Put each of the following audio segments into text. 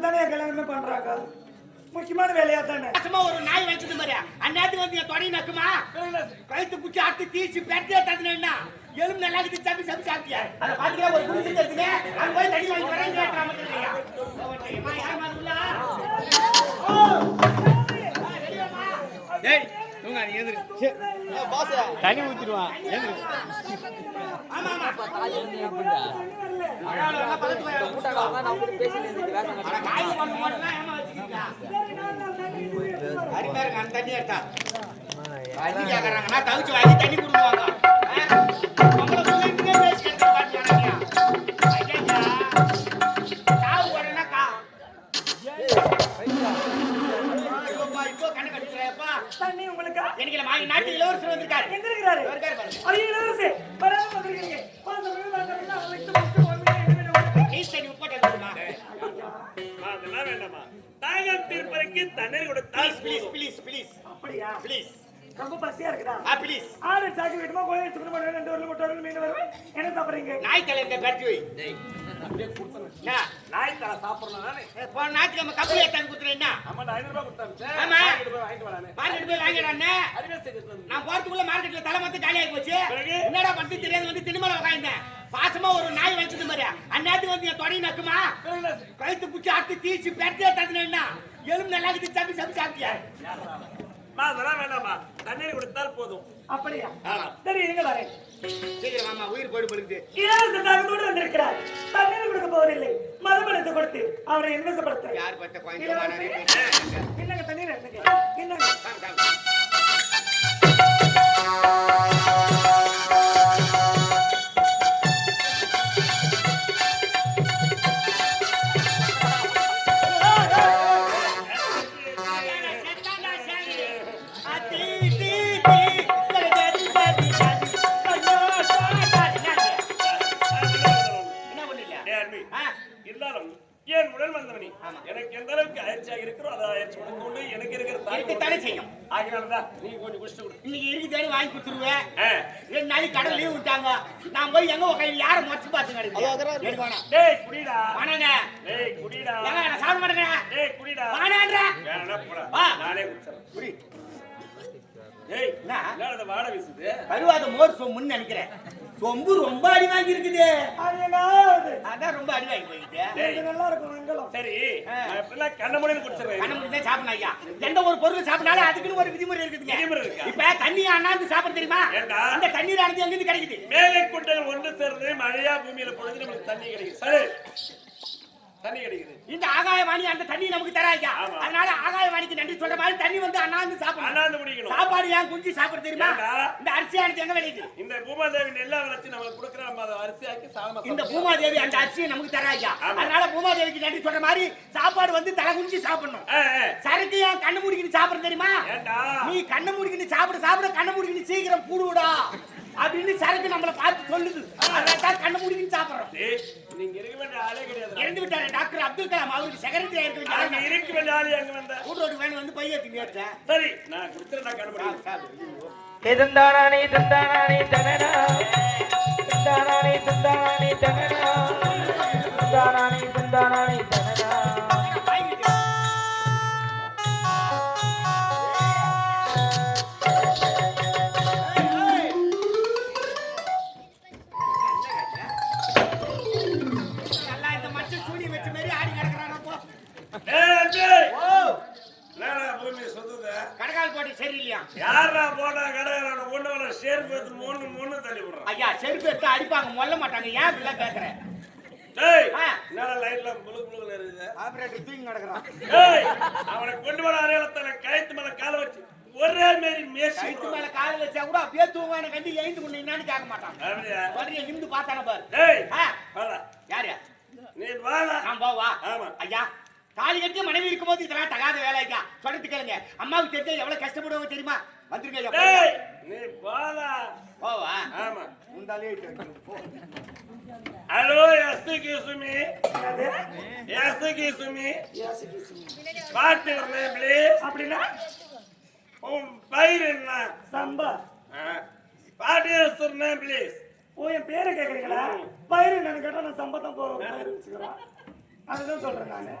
அதுக்கு தானே கல்யாணமே பண்றாங்க? முக்கியமான வேலையா தானே? சும்மா ஒரு நாய் வச்சது மாதிரி அந்நேரத்துக்கு வந்து என் தொடங்கி நக்குமா? கழுத்து குச்சி அறுத்து தீச்சு பெட்டியா தந்துனா எலும்பு நல்லா இருக்கு சப்பி சப்பி சாப்பிட்டியா? அதை பாத்தீங்களா ஒரு குடிச்சு இருக்குங்க அங்க போய் தண்ணி வாங்கி வரேன் கேட்டா டேய் தூங்க நீ எதிரு தண்ணி ஊத்திடுவான். எதிரு ஆமா ஆமா. தண்ணி எடுத்தா தண்ணி கேக்குறாங்கன்னா தவிச்சு வாங்கி தண்ணி கொடுக்குவாங்க தண்ணி உங்களுக்கு எனக்கு இல்ல, மாறி நாட்டு இளவரசர் வந்திருக்காரு எங்க இருக்கிறாரு ஐயோ இளவரசி வராம வந்திருக்கீங்க தாகம் தீர்ப்பதற்கு தண்ணீர் கொடுத்தால் ப்ளீஸ் ப்ளீஸ் ப்ளீஸ் அப்படியா? ப்ளீஸ் ரொம்ப பசியா இருக்குதா ஆ ப்ளீஸ் ஆடு சாக்கி வைக்கணுமா கோயில் எடுத்துக்கணுமா ரெண்டு வரல முட்டை வரல மீன் வரல என்ன சாப்பிடுறீங்க? நாய் தலை இந்த கட்டி வை? நாய் தலை சாப்பிடணும் தானே? போன ஞாயிற்றுக்கிழமை கப்பல் ஏத்தாந்து குத்துறேன் என்ன? அம்மா ஐநூறு ரூபாய் கொடுத்தாங்க ஆமா. வாங்கிட்டு போய் வாங்கிட்டு வரானே மார்க்கெட் போய் வாங்கிடானே நான் போறதுக்குள்ள மார்க்கெட்ல தலை மொத்தம் காலி ஆகி போச்சு? என்னடா பண்ணி தெரியாது வந்து திணுமலை உட்காந்தேன் பாசமா ஒரு நாய் வச்சது மாதிரி அந்நேரத்துக்கு வந்து என் தொடங்கி நக்குமா? கழுத்து குச்சி அறுத்து தீச்சு பெட்டியா தந்துனா எலும்பு நல்லா இருக்கு சப்பி சப்பி சாப்பிட்டியா? அதெல்லாம் வேண்டாமா தண்ணீர் கொடுத்தால் போதும். அப்படியா. சரி எங்க வரேன். சீக்கிரம் மாமா உயிர் போடு படுக்குது இளவரசர் தாகத்தோடு வந்திருக்கிறார். தண்ணீர் கொடுக்க போவதில்லை. மதுபடத்தை கொடுத்து அவரை இன்வெஸ்ட்படுத்த யார் பட்ட என்னங்க தண்ணீர் என்னங்க? என்னங்க அளவுக்கு அயற்சியாக இருக்கிறோ அதை அயற்சி உனக்கு உண்டு எனக்கு இருக்கிற இருக்கத்தானே செய்யும். ஆகினால்தான் நீ கொஞ்சம் குடிச்சு கொடு. இன்னைக்கு இருக்குதானே வாங்கி கொடுத்துருவேன். ரெண்டு நாளைக்கு கடை லீவ் விட்டாங்க. நான் போய் எங்க உட்காந்து யாரை முறைச்சு டேய் குடிடா. வேணாங்க டேய் குடிடா. ஏங்க நான் சாப்பிட மாட்டேங்க டேய் குடிடா. வேணான்ற வேணா போடா. வா. நானே குடிச்சறேன். புரி டேய் என்ன? வாடை வீசுது? கருவாத மோர் சொம்புன்னு நினைக்கிறேன். சொம்பு ரொம்ப அடி வாங்கி இருக்குது அதான் ரொம்ப அடி வாங்கி போயிட்டு. நல்லா இருக்கும் வெங்கலம் சரி. எப்படிலாம் கண்ண முடியும் குடிச்சிடுறேன். கண்ண முடிஞ்சா சாப்பிடணும் ஐயா. எந்த ஒரு பொருள் சாப்பிட்டாலும் அதுக்குன்னு ஒரு விதிமுறை இருக்குதுங்க. விதிமுறை இருக்கா? இப்ப தண்ணி அண்ணாந்து சாப்பிட தெரியுமா? அந்த தண்ணீர் அணைஞ்சு எங்கிருந்து கிடைக்குது? மேலே குட்டைகள் ஒன்று சேர்ந்து மழையா பூமியில பொழுது நம்மளுக்கு தண்ணி கிடைக்குது. சரி. தண்ணி கிடைக்குது. இந்த ஆகாயவாணி அந்த தண்ணி நமக்கு ஆமா. அதனால ஆகாயவாணிக்கு நன்றி சொல்ற மாதிரி தண்ணி வந்து அண்ணாந்து சாப்பிடணும். அண்ணாந்து குடிக்கணும். சாப்பாடு ஏன் குஞ்சு சாப்பிட தெரியுமா? இந்த அரிசி அணைச்சு எங்க விளையுது? இந்த பூமாதேவி நெல்லா வளர்ச்சி நமக்கு கொடுக்குற நம்ம அரிசியாக்கி சாதமா இந்த. பூமாதேவி அந்த அரிசியை நமக்கு ஆமா. அதனால பூமாதேவிக்கு நன்றி சொல்ற மாதிரி சாப்பாடு வந்து தலை குஞ்சு சாப்பிடணும். சரக்கு ஏன் கண்ணு மூடிக்கிட்டு சாப்பிட தெரியுமா? நீ கண்ணை மூடிக்கிட்டு சாப்பிட சாப்பிட கண்ணை மூடிக்கிட்டு சீக்கிரம் கூடுடா அப்படின்னு சரக்கு நம்மள பார்த்து சொல்லுது. அதனால தான் கண்ணை மூடிக்கிட்டு சாப்பிடுறோம். நீங்க இருக்க வேண்டிய ஆளே கிடையாது. இறந்து விட்டாரு டாக்டர் அப்துல் கலாம். அவருக்கு செக்ரட்டரி இருக்க அங்க இருக்க வேண்டிய ஆளு எங்க வந்த? கூட்டோடு வேணும் வந்து பைய திங்கேட்டேன் சரி நான் கொடுத்துறேன் கண்ண முடியும் இதந்தானே தந்தானே? தனனா தந்தானே தந்தானே? தனனா போட்டி சரியில்லையா? யார்டா போட்டா கடைக்காரன ஒண்ணு வர? ஷேர் பேத்து மூணு மூணு தள்ளி விடுறான். ஐயா செருப்பு எடுத்து அடிப்பாங்க மொல்ல மாட்டாங்க. ஏன் இப்படிலாம் கேக்குறேன் டேய். என்னடா லைட்ல புளு புளுன்னு இருக்குது ஆபரேட்டர் தூங்கி கிடக்குறான். ஏய் அவனை கொண்டு வர அறையில கயத்து மேல கால வச்சு ஒரே மாரி மேசி மேல கால் வச்சா கூட அப்படியே தூங்குவான. கண்டு எழுந்து கொண்டு என்னன்னு கேட்க மாட்டான். அப்படியா? வரிய நிமிந்து பார்த்தான பாரு. டேய் வாடா. யாரு? நீ நான் போவா? ஆமா. ஐயா தாலி கட்டி மனைவி இருக்கும்போது இதெல்லாம் தகாத வேலை ஐயா. சொல்லிட்டு கேளுங்க. அம்மாவுக்கு தெரிஞ்சா எவ்வளவு கஷ்டப்படுவாங்க தெரியுமா? வந்துருங்க நீ வாடா போவா? ஆமா. முந்தாலே hello excuse. Excuse. பாட்டு வரேன் ப்ளீஸ் அப்படின்னா? உன் பயிர் என்ன? சம்பா. பாட்டு name, please? ஓ என் பேரை கேக்குறீங்களா? பயிர் என்னன்னு கேட்டா நான் சம்பத்தம் போ பயிர் வச்சுக்கிறேன். அதுதான் சொல்றேன் நானு.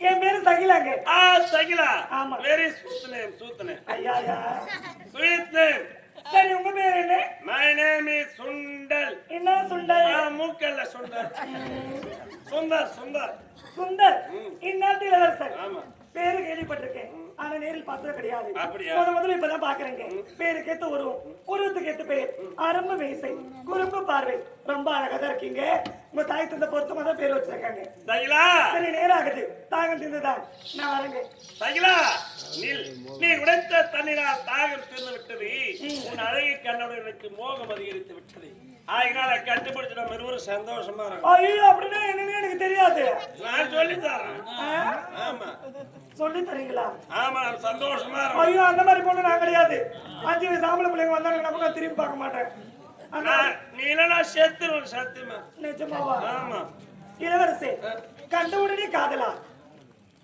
என் பேரு சகிலாங்க Ah, Sagila. ஆமா. Very sweet name, sweet name. ஐயா Sweet name. சரி உங்க பேர் என்ன My name is Sundal. என்ன சுண்டல் Ah, மூக்கல்ல சுண்டல். சுந்தர், சுந்தர். சுந்தர் இந்நாட்டு இளவரசர் ஆமா. பேரு கேள்விப்பட்டிருக்கேன் ஆனா நேரில் பார்த்தது கிடையாது? முத முதல்ல இப்பதான் பாக்குறேங்க பேருக்கு ஏத்த உருவம் உருவத்துக்கு ஏத்த பேர். அரம்பு மீசை. குறும்பு பார்வை. ரொம்ப அழகா தான் இருக்கீங்க. உங்க தாய் தந்த பொருத்தமா தான் பேர் வச்சிருக்காங்க. சரி நேரம் ஆகுது. தாங்கள் தின்னுதான் நான் வரேங்க. சகிலா, நில். நீ உடைத்த தண்ணீரால் தாகம் தீர்ந்து விட்டது. உன் அழகை கண்ணோடு எனக்கு மோகம் அதிகரித்து விட்டது. ஆகினால கண்டுபிடிச்சு நம்ம இருவரும் சந்தோஷமா இருக்கும். ஐயோ அப்படின்னா என்னன்னு எனக்கு தெரியாது. நான் சொல்லி தரேன் ஆ? ஆமா. சொல்லி தரீங்களா? ஆமா சந்தோஷமா ஐயோ அந்த மாதிரி பொண்ணு நான் கிடையாது. அஞ்சு வயசு ஆம்பளை பிள்ளைங்க வந்தாங்க கூட திரும்பி பார்க்க மாட்டேன். நான் நீ இல்லைன்னா செத்துருவேன் சத்தியமா. நிஜமாவா? ஆமா. இளவரசே கண்ட உடனே காதலா?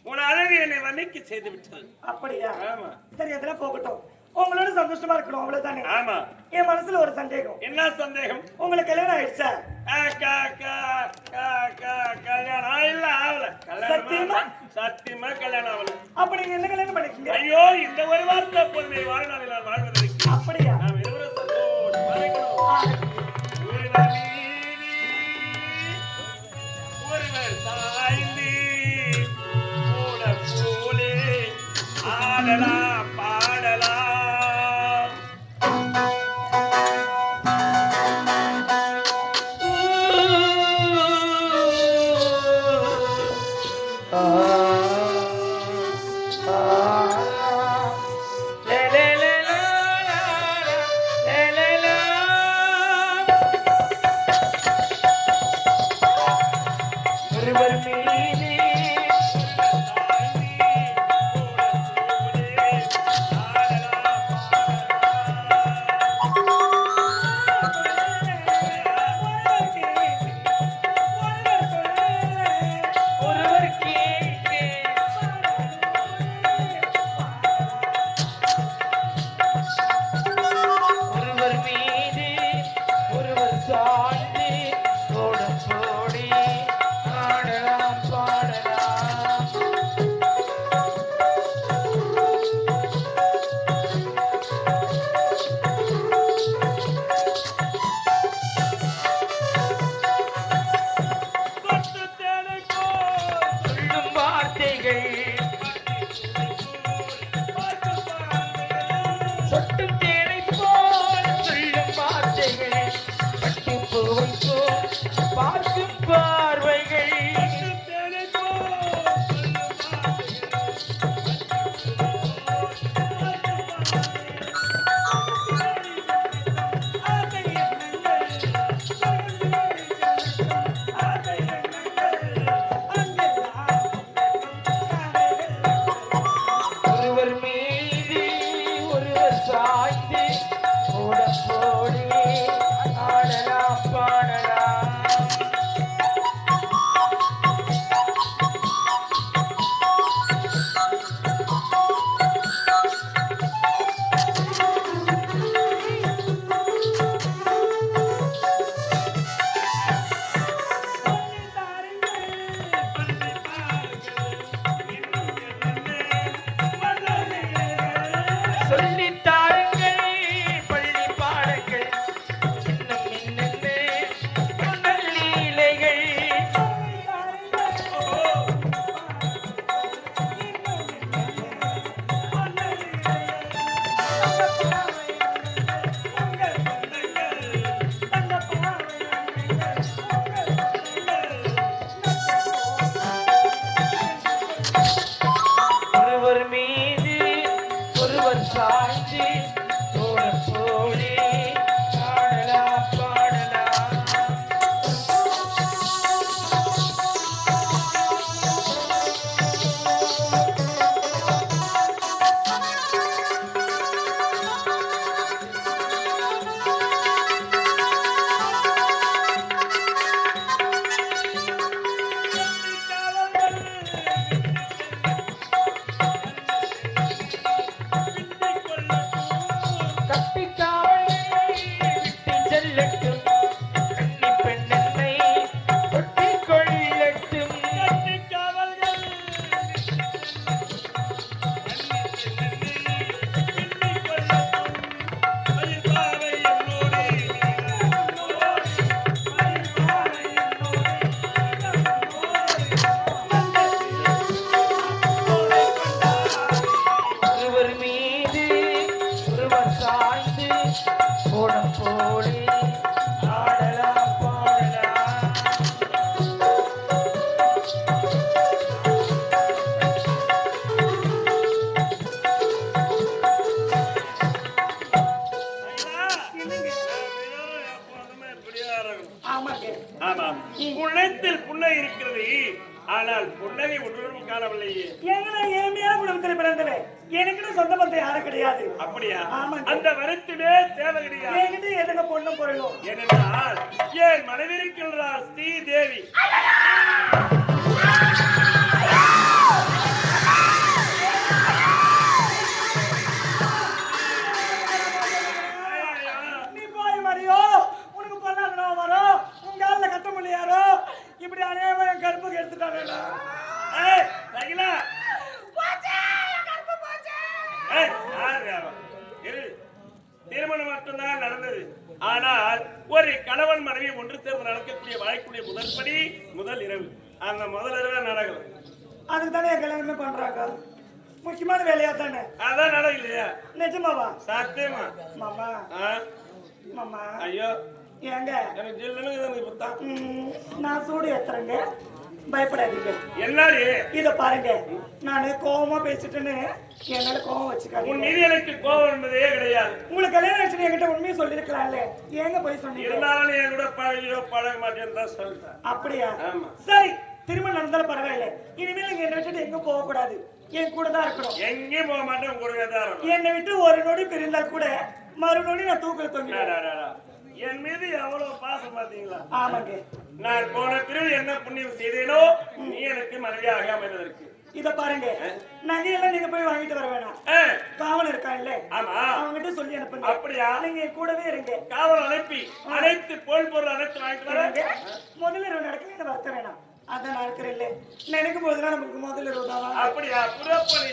உன் அழகு என்னை வன்னிக்கு செய்து விட்டது. அப்படியா? ஆமா. சரி அதெல்லாம் போகட்டும். உங்களோட சந்தோஷமா இருக்கணும் அவ்வளவுதானே? ஆமா. என் மனசுல ஒரு சந்தேகம். என்ன சந்தேகம்? உங்களுக்கு கல்யாணம் ஆயிடுச்சா? கல்யாணம் ஆ, இல்ல ஆகல சத்தியமா? சத்தியமா கல்யாணம் ஆகல அப்ப நீங்க என்ன கல்யாணம் பண்ணிக்கீங்க ஐயோ இந்த ஒரு வார்த்தை பொறுமை வாழ்நாளில் நான் வாழ்வதற்கு அப்படியா? நாம் இருவரும். ஒருவர் சாய்ந்து, கூட போலே ஆடலாம், ஒருவர் மீது சாட்சி ஒரு போலே உள்ளத்தில் புண்ணை இருக்கிறது. ஆனால் புன்னகை ஒன்றும் காணவில்லையே. ஏங்கன்னா ஏழ்மையான குடும்பத்தில் பிறந்தவன் எனக்குன்னு சொந்த பந்தம் யாரும் கிடையாது. அப்படியா. அந்த வருத்தமே தேவை கிடையாது என்கிட்ட எதுங்க பொண்ணும் பொருளும்? ஏனென்றால் என் மனைவி இருக்கின்றார் ஸ்ரீதேவி. திருமணம் மட்டும்தான் நடந்தது. ஆனால் ஒரு கணவன் மனைவி ஒன்று சேர்ந்து நடக்கக்கூடிய வாய்க்கூடிய முதல் படி முதல் இரவு. அந்த முதல் இரவு நடக்கல அதுக்கு தானே கல்யாணமே பண்றாங்க? முக்கியமான வேலையா தானே? அதான் நடக்கலையா நிஜமாவா? சத்தியமா. மாமா? மாமா. ஐயோ. ஏங்க? எனக்கு ஜில்லுன்னு நான் சூடு ஏத்துறேங்க. பயப்படாதீங்க. என்னடி? இத பாருங்க. நானு கோவமா பேசிட்டேன்னு என் மேல கோவம் உன் வச்சுக்காதீங்க மீது எனக்கு கோபம் என்பதே கிடையாது. உங்களுக்கு கல்யாணம் ஆச்சு என்கிட்ட உண்மையை சொல்லிருக்கலாம்ல ஏங்க போய் சொன்னீங்க? இருந்தாலும் என் கூட பழகியோ பழக மாட்டேன்னு தான் சொல்லிட்டேன். அப்படியா. சரி திருமணம் நடந்தாலும் பரவாயில்ல. இனிமேல் நீங்க என்னை விட்டுட்டு எங்க போக கூடாது. என் கூட தான் இருக்கணும். எங்கேயும் போக மாட்டேன் உன் கூடவே தான் இருக்கணும். என்னை விட்டு ஒரு நொடி பிரிந்தால் கூட மறு நொடி நான் தூக்கல டா, என் மீது எவ்வளவு பாசம் பாத்தீங்களா ஆமாங்க. நான் போன பிரிவில் என்ன புண்ணியம் செய்தேனோ நீ எனக்கு மனைவியாக அமைந்ததற்கு. இத பாருங்க. நகையெல்லாம் நீங்க போய் வாங்கிட்டு வர வேணாம். காவல் இருக்கான்ல ஆமா. அவங்ககிட்ட சொல்லி அனுப்புங்க. அப்படியா? நீங்க கூடவே இருங்க. காவல் அனுப்பி அனைத்து பொருள் பொருள் அனைத்து வாங்கிட்டு வரேன் முதல்ல இரவு நடக்கல வருத்த வேணாம். அதான் நான் இருக்கிறேன் நினைக்கும் போதுதான் நமக்கு முதல்ல தான் அப்படியா? புறப்படி.